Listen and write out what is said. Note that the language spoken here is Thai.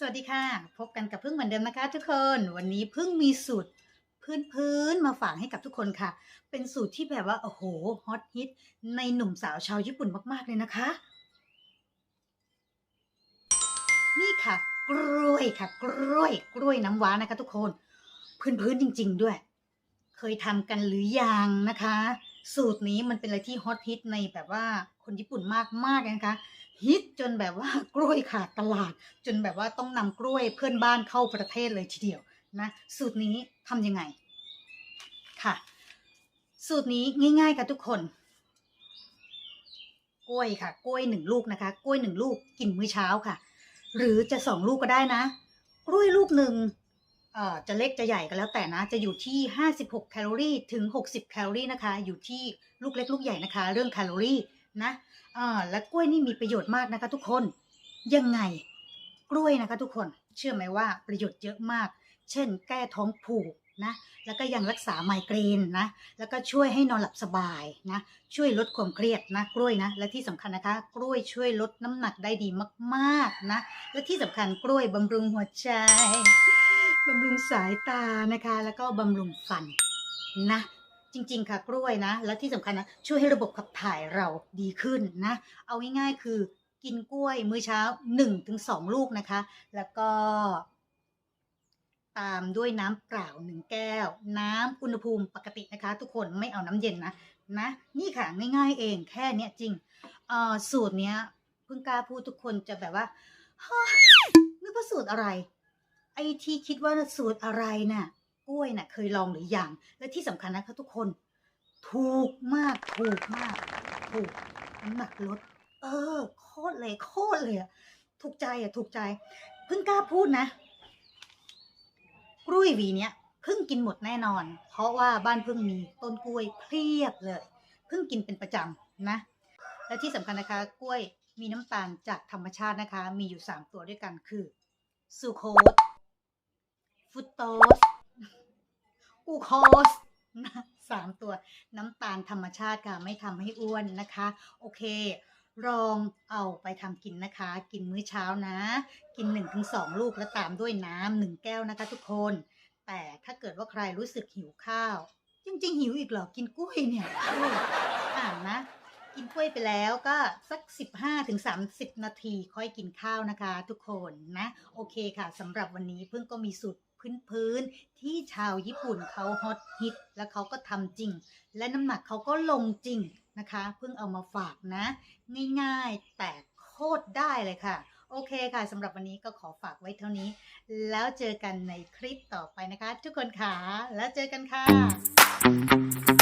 สวัสดีค่ะ พบกันกับพึ่งเหมือนเดิมนะคะ ทุกคน วันนี้พึ่งมีสูตรพื้นพื้นๆมาฝากให้กับทุกคนค่ะ เป็นสูตรที่แบบว่า โอ้โหฮอตฮิตในหนุ่มสาวชาวญี่ปุ่นมากๆเลยนะคะ นี่ค่ะ กล้วยค่ะ กล้วยกล้วยน้ำว้านะคะ ทุกคน พื้นพื้นๆจริง ๆ ด้วย เคยทำกันหรือยังนะคะ สูตรนี้มันเป็นอะไรที่ฮอตฮิตในแบบว่าคนญี่ปุ่นมากๆเลยนะคะ ฮิตจนแบบว่ากล้วยขาดตลาด จนแบบว่าต้องนำกล้วยเพื่อนบ้านเข้าประเทศเลยทีเดียวนะสูตรนี้ทำยังไงค่ะ สูตรนี้ง่ายๆค่ะทุกคน กล้วยค่ะ กล้วยหนึ่งลูกนะคะ กล้วยหนึ่งลูกกินมื้อเช้าค่ะ หรือจะสองลูกก็ได้นะ กล้วยลูกหนึ่งเอ่อจะเล็กจะใหญ่ก็แล้วแต่นะ จะอยู่ที่ 56 แคลอรี่ถึง 60 แคลอรี่นะคะ อยู่ที่ลูกเล็กลูกใหญ่นะคะ เรื่องแคลอรี่ นะอ่าและกล้วยนี่มีประโยชน์มากนะคะทุกคนยังไงกล้วยนะคะทุกคนเชื่อไหมว่าประโยชน์เยอะมาก เช่น แก้ท้องผูกนะแล้วก็ยังรักษาไมเกรนนะแล้วก็ช่วยให้นอนหลับสบายนะช่วยลดความเครียดนะกล้วยนะและที่สำคัญนะคะ กล้วยช่วยลดน้ำหนักได้ดีมากๆนะและที่สำคัญกล้วยบำรุงหัวใจบำรุงสายตานะคะ แล้วก็บำรุงฟันนะ ริง ๆ ค่ะกล้วยนะ และที่สำคัญนะช่วยให้ระบบขับถ่ายเราดีขึ้นนะ เอาง่ายๆคือกินกล้วยมื้อเช้า 1-2 ลูกนะคะ แล้วก็ตามด้วยน้ำเปล่า1แก้ว น้ำอุณหภูมิปกตินะคะ ทุกคนไม่เอาน้ำเย็นนะนะนี่ค่ะง่ายๆเองแค่เนี้ยจริงเอ่อสูตรเนี้ยเพิ่งกล้าพูดทุกคนจะแบบว่าฮ้ยนึกว่าสูตรอะไร ไอที่คิดว่าสูตรอะไรน่ะ กล้วยน่ะเคยลองหรือยัง และที่สำคัญนะคะทุกคน ถูกมากถูกมาก ถูกน้ำหนักลด เออโคตรเลยโคตรเลยอะถูกใจอะถูกใจเพิ่งกล้าพูดนะ กล้วยวีเนี้ยเพิ่งกินหมดแน่นอน เพราะว่าบ้านเพิ่งมีต้นกล้วยเพียบเลยเพิ่งกินเป็นประจำนะ และที่สำคัญนะคะกล้วยมีน้ำตาลจากธรรมชาตินะคะ มีอยู่ 3 ตัวด้วยกันคือซูโคสฟุตโตส กูโคสสามตัวน้ำตาลธรรมชาติค่ะ ไม่ทำให้อ้วนนะคะ โอเคลองเอาไปทำกินนะคะ กินมื้อเช้านะ กิน 1-2 ลูกแล้วตามด้วยน้ำหนึ่งแก้วนะคะทุกคน แต่ถ้าเกิดว่าใครรู้สึกหิวข้าว จริง ๆ หิวอีกเหรอ กินกล้วยเนี่ยอออ่านนะ กินกล้วยไปแล้วก็สัก 15-30 นาทีค่อยกินข้าวนะคะ ทุกคนนะ โอเคค่ะสำหรับวันนี้เพิ่งก็มีสูตร พื้นๆ ที่ชาวญี่ปุ่นเขาฮอตฮิต แล้วเขาก็ทำจริง และน้ำหนักเขาก็ลงจริงนะคะ เพิ่งเอามาฝากนะ ง่ายๆ แต่โคตรได้เลยค่ะ โอเคค่ะสำหรับวันนี้ก็ขอฝากไว้เท่านี้ แล้วเจอกันในคลิปต่อไปนะคะ ทุกคนค่ะ แล้วเจอกันค่ะ